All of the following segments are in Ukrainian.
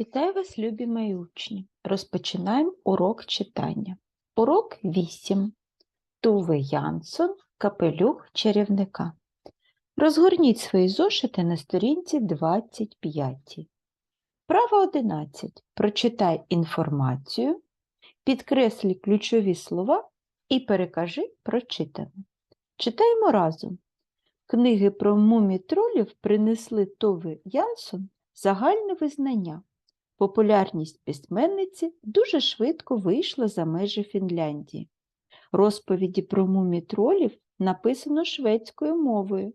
Вітаю вас, любі мої учні! Розпочинаємо урок читання. Урок 8. Туве Янсон, капелюх чарівника. Розгорніть свої зошити на сторінці 25. Право 11. Прочитай інформацію, підкреслі ключові слова і перекажи прочитане. Читаємо разом. Книги про мумі-тролів принесли Тове Янсон загальне визнання. Популярність письменниці дуже швидко вийшла за межі Фінляндії. Розповіді про мумітролів написано шведською мовою.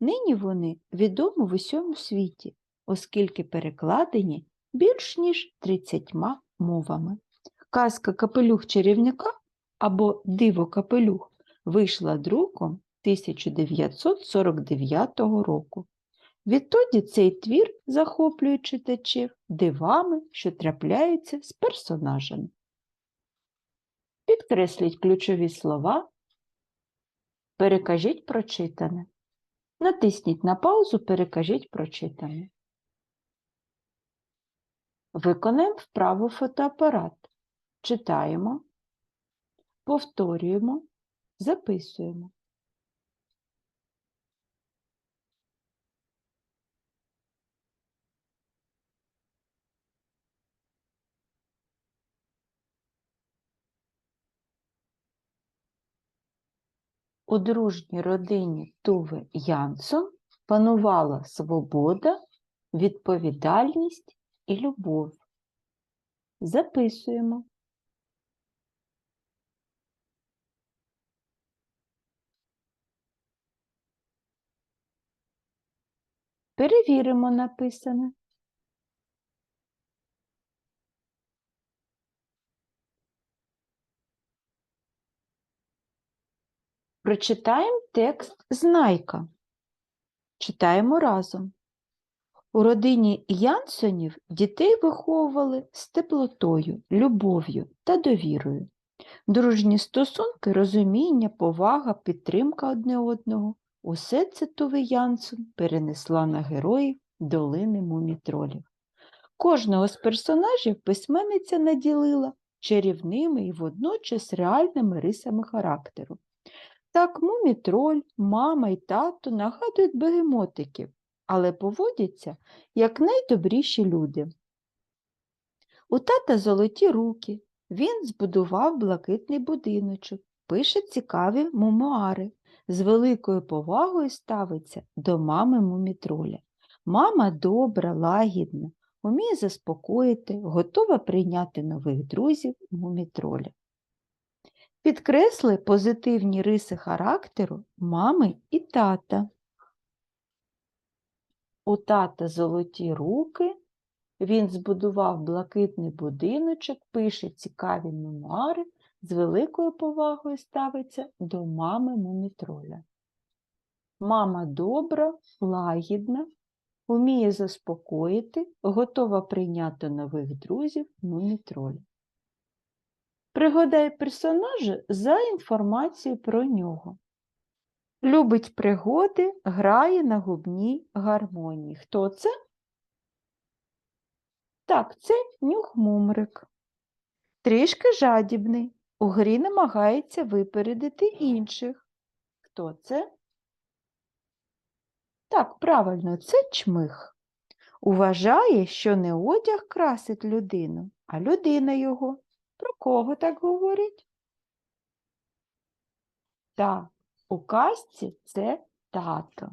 Нині вони відомі в усьому світі, оскільки перекладені більш ніж 30 мовами. Казка Капелюх чарівника або Диво Капелюх вийшла друком 1949 року. Відтоді цей твір захоплює читачів дивами, що трапляються з персонажами. Підкресліть ключові слова, перекажіть прочитане. Натисніть на паузу, перекажіть прочитане. Виконаємо вправу фотоапарат. Читаємо, повторюємо, записуємо. У дружній родині Туве Янсон панувала свобода, відповідальність і любов. Записуємо. Перевіримо написане. Прочитаємо текст Знайка. Читаємо разом. У родині Янсонів дітей виховували з теплотою, любов'ю та довірою. Дружні стосунки, розуміння, повага, підтримка одне одного усе це Туве Янсон перенесла на героїв долини мумітролів. Кожного з персонажів письменниця наділила чарівними і водночас реальними рисами характеру. Так мумітроль, мама і тато нагадують бегемотиків, але поводяться як найдобріші люди. У тата золоті руки, він збудував блакитний будиночок, пише цікаві мемуари, з великою повагою ставиться до мами мумітроля. Мама добра, лагідна, уміє заспокоїти, готова прийняти нових друзів мумітроля. Підкресли позитивні риси характеру мами і тата. У тата золоті руки, він збудував блакитний будиночок, пише цікаві мемуари, з великою повагою ставиться до мами мумітроля. Мама добра, лагідна, уміє заспокоїти, готова прийняти нових друзів мумітроля. Пригадай персонажа за інформацією про нього. Любить пригоди, грає на губній гармонії. Хто це? Так, це нюх-мумрик. Трішки жадібний. У грі намагається випередити інших. Хто це? Так, правильно, це чмих. Уважає, що не одяг красить людину, а людина його. Про кого так говорять? Так, у казці це тато.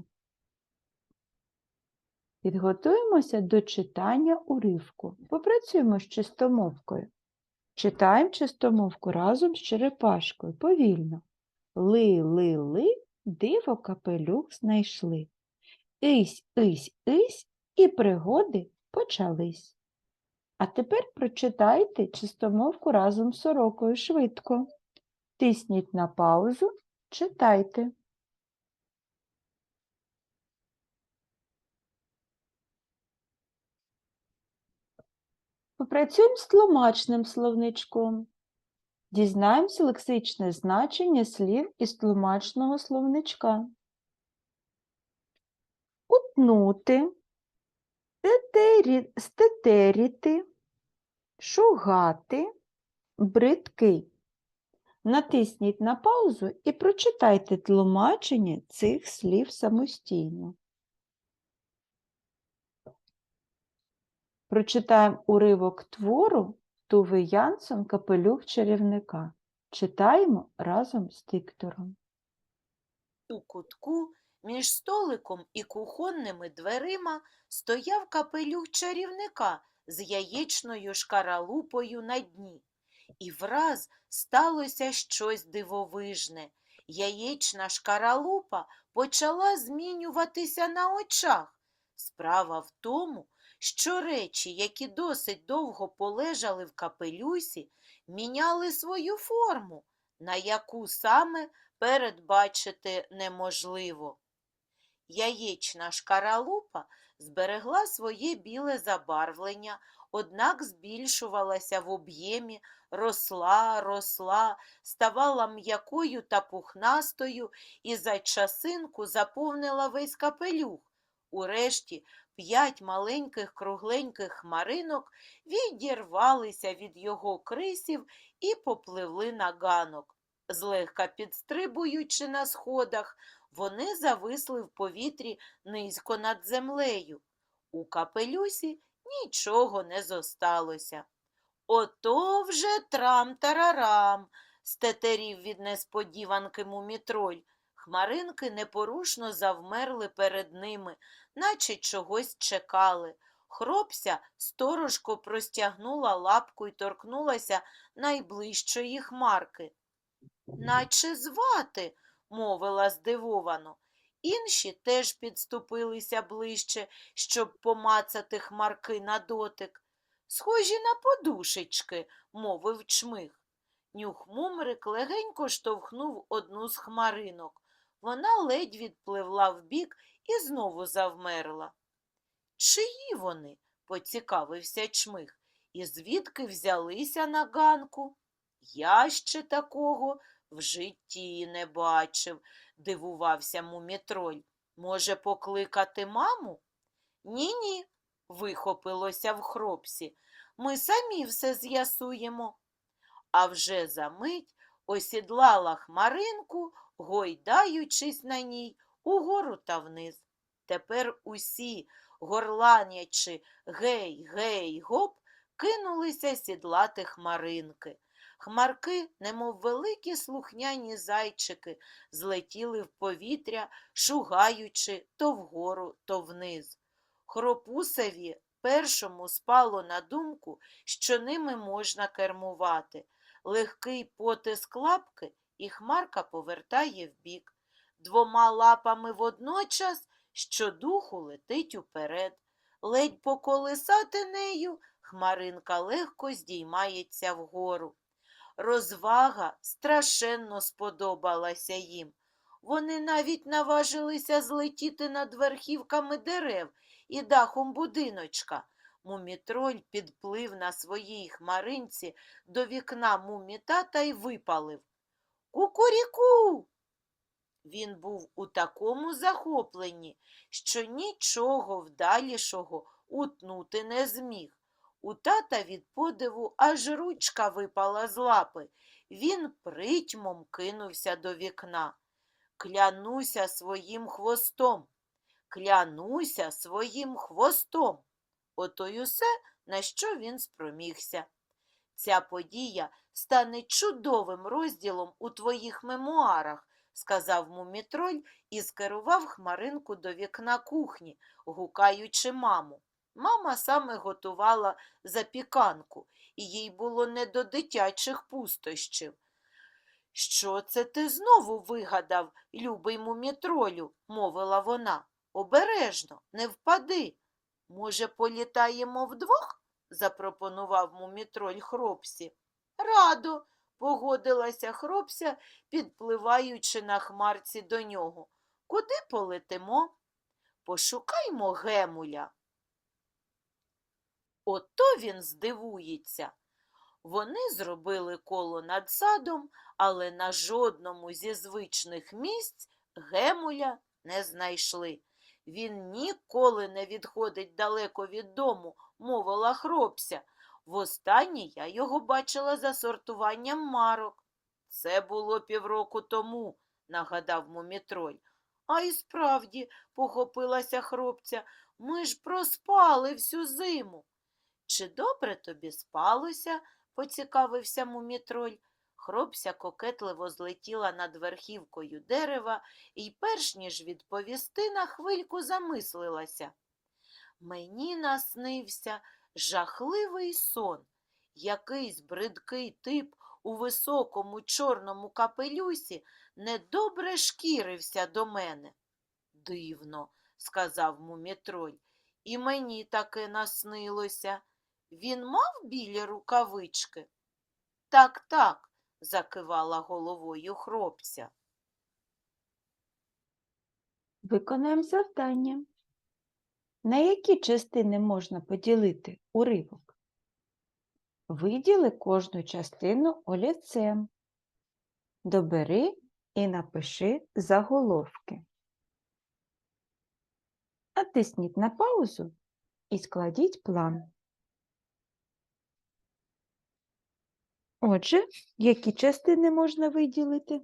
Підготуємося до читання уривку. Попрацюємо з чистомовкою. Читаємо чистомовку разом з черепашкою повільно. Ли-ли-ли, диво капелюх знайшли. Ись, ись, ись, і пригоди почались. А тепер прочитайте чистомовку разом з сорокою швидко. Тисніть на паузу, читайте. Попрацюємо з тлумачним словничком. Дізнаємося лексичне значення слів із тлумачного словничка. Утнути, стетері, стетеріти, шугати, бридкий. Натисніть на паузу і прочитайте тлумачення цих слів самостійно. Прочитаємо уривок твору Туви Янсон Капелюх чарівника. Читаємо разом з диктором. У кутку між столиком і кухонними дверима стояв капелюх чарівника з яєчною шкаралупою на дні. І враз сталося щось дивовижне. Яєчна шкаралупа почала змінюватися на очах. Справа в тому, що речі, які досить довго полежали в капелюсі, міняли свою форму, на яку саме передбачити неможливо. Яєчна шкаралупа зберегла своє біле забарвлення, однак збільшувалася в об'ємі, росла, росла, ставала м'якою та пухнастою і за часинку заповнила весь капелюх. Урешті п'ять маленьких кругленьких хмаринок відірвалися від його крисів і попливли на ганок. Злегка підстрибуючи на сходах, вони зависли в повітрі низько над землею. У капелюсі нічого не зосталося. Ото вже трам-тарарам, стетерів від несподіванки мумітроль. Хмаринки непорушно завмерли перед ними, наче чогось чекали. Хропся сторожко простягнула лапку й торкнулася найближчої хмарки. Наче звати, мовила здивовано. Інші теж підступилися ближче, щоб помацати хмарки на дотик. Схожі на подушечки, мовив чмих. Нюх мумрик легенько штовхнув одну з хмаринок. Вона ледь відпливла вбік і знову завмерла. Чиї вони? поцікавився чмих. І звідки взялися на ганку? Я ще такого в житті не бачив, дивувався мумітроль. Може, покликати маму? Ні-ні, вихопилося в хропсі. Ми самі все з'ясуємо. А вже за мить осідлала хмаринку, гойдаючись на ній угору та вниз. Тепер усі, горланячи гей, гей, гоп, кинулися сідлати хмаринки. Хмарки, немов великі слухняні зайчики, злетіли в повітря, шугаючи то вгору, то вниз. Хропусеві першому спало на думку, що ними можна кермувати. Легкий потиск лапки, і хмарка повертає вбік. Двома лапами водночас щодуху летить уперед. Ледь поколисати нею, хмаринка легко здіймається вгору. Розвага страшенно сподобалася їм. Вони навіть наважилися злетіти над верхівками дерев і дахом будиночка. Мумітроль підплив на своїй хмаринці до вікна мумітата й випалив. Кукуріку. Він був у такому захопленні, що нічого вдалішого утнути не зміг. У тата від подиву аж ручка випала з лапи. Він притьмом кинувся до вікна. Клянуся своїм хвостом. Клянуся своїм хвостом. Ото й усе, на що він спромігся. Ця подія стане чудовим розділом у твоїх мемуарах, сказав мумітроль і скерував хмаринку до вікна кухні, гукаючи маму. Мама саме готувала запіканку, і їй було не до дитячих пустощів. Що це ти знову вигадав, любий мумітролю, мовила вона. Обережно, не впади. Може, політаємо вдвох? запропонував мумітроль хропсі. Радо, погодилася хропся, підпливаючи на хмарці до нього. Куди полетимо? Пошукаймо гемуля. Ото він здивується. Вони зробили коло над садом, але на жодному зі звичних місць гемуля не знайшли. Він ніколи не відходить далеко від дому, мовила хробся. Востаннє я його бачила за сортуванням марок. Це було півроку тому, нагадав мумітроль. А й справді, похопилася хробця, ми ж проспали всю зиму. Чи добре тобі спалося? поцікавився мумітроль. Хробся кокетливо злетіла над верхівкою дерева і, перш ніж відповісти, на хвильку замислилася. Мені наснився жахливий сон. Якийсь бридкий тип у високому чорному капелюсі недобре шкірився до мене. Дивно, сказав мумітроль, і мені таке наснилося. Він мав білі рукавички? Так, так, закивала головою хробця. Виконаємо завдання. На які частини можна поділити уривок? Виділи кожну частину олівцем. Добери і напиши заголовки. Натисніть на паузу і складіть план. Отже, які частини можна виділити?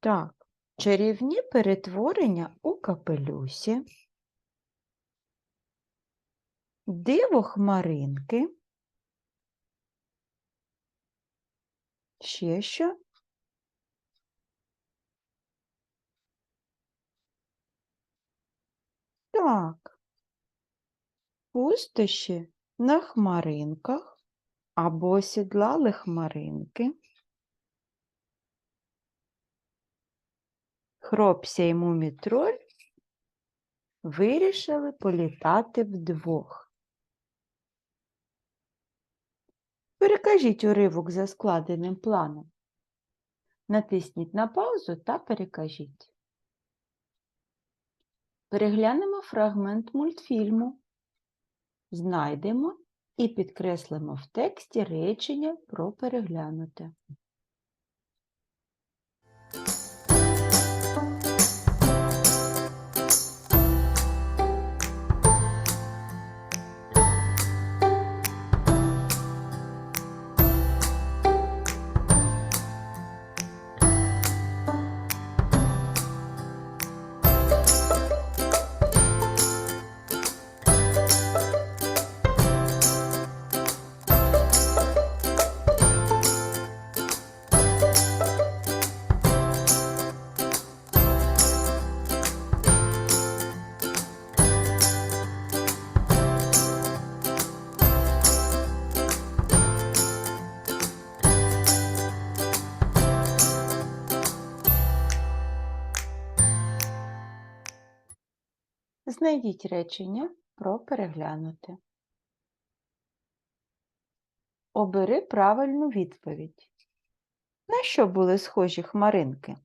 Так, чарівні перетворення у капелюсі, диво хмаринки, ще що? Так, пустощі на хмаринках або сідлали хмаринки. Хробся і мумітроль вирішили політати вдвох. Перекажіть уривок за складеним планом. Натисніть на паузу та перекажіть. Переглянемо фрагмент мультфільму. Знайдемо і підкреслимо в тексті речення про переглянуте. Знайдіть речення про переглянуте. Обери правильну відповідь. На що були схожі хмаринки?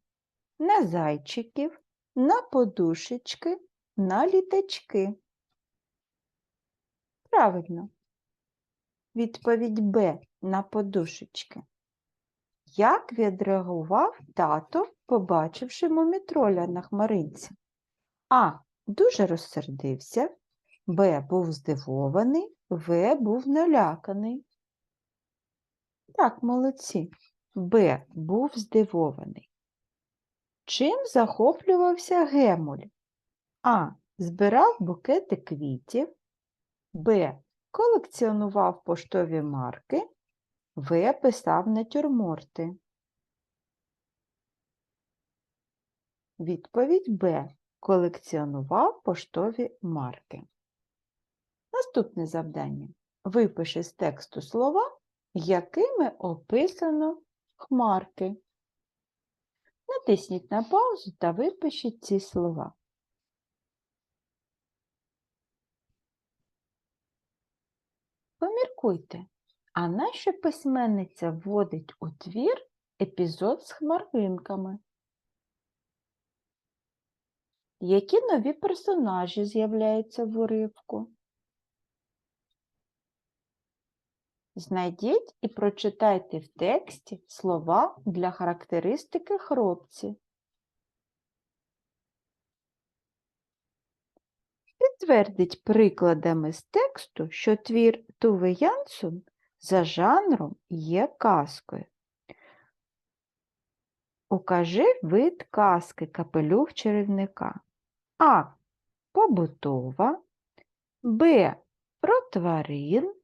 На зайчиків, на подушечки, на літачки. Правильно. Відповідь Б на подушечки. Як відреагував тато, побачивши мумітроля на хмаринці? А. Дуже розсердився. Б. Був здивований. В. Був наляканий. Так, молодці. Б. Був здивований. Чим захоплювався Гемуль? А. Збирав букети квітів. Б. Колекціонував поштові марки. В. Писав натюрморти. Відповідь Б. Колекціонував поштові марки. Наступне завдання. Випиши з тексту слова, якими описано хмарки. Натисніть на паузу та випишіть ці слова. Поміркуйте, а наша письменниця вводить у твір епізод з хмаринками? Які нові персонажі з'являються в уривку? Знайдіть і прочитайте в тексті слова для характеристики хробці. Підтвердить прикладами з тексту, що твір Туве Янсун за жанром є казкою. Укажи вид казки капелюх чарівника. А. Побутова, Б. Про тварин,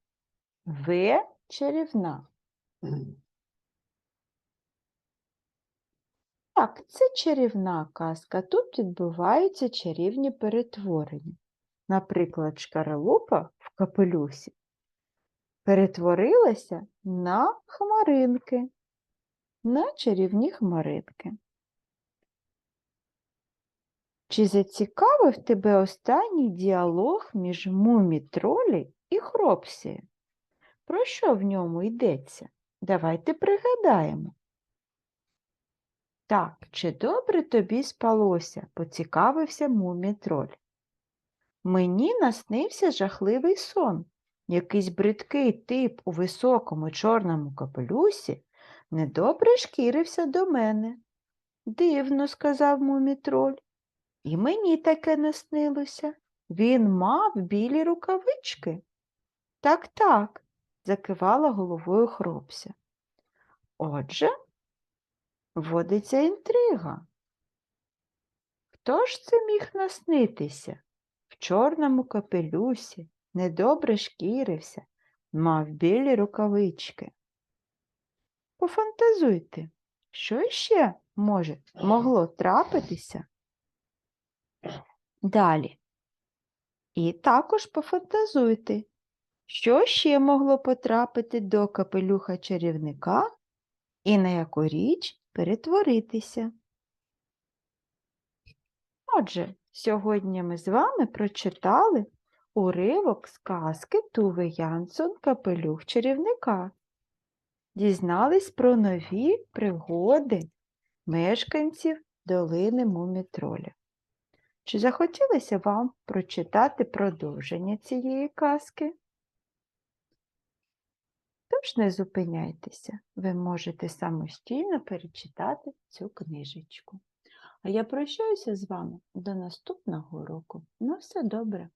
В. Чарівна. Так, це чарівна казка. Тут відбуваються чарівні перетворення. Наприклад, шкаралупа в капелюсі перетворилася на хмаринки, на чарівні хмаринки. Чи зацікавив тебе останній діалог між мумі-тролі і Хропсією? Про що в ньому йдеться? Давайте пригадаємо. Так, чи добре тобі спалося? поцікавився мумі-троль. Мені наснився жахливий сон. Якийсь бридкий тип у високому чорному капелюсі недобре шкірився до мене. Дивно, сказав мумі-троль. І мені таке наснилося. Він мав білі рукавички. Так, так, закивала головою хропся. Отже, вводиться інтрига. Хто ж це міг наснитися? В чорному капелюсі, недобре шкірився, мав білі рукавички. Пофантазуйте, що ще може могло трапитися? Далі. І також пофантазуйте, що ще могло потрапити до капелюха чарівника і на яку річ перетворитися. Отже, сьогодні ми з вами прочитали уривок сказки Туве Янсон Капелюх чарівника. Дізнались про нові пригоди мешканців долини Мумітроля. Чи захотілося вам прочитати продовження цієї казки? Тож не зупиняйтеся, ви можете самостійно перечитати цю книжечку. А я прощаюся з вами до наступного року. На все добре!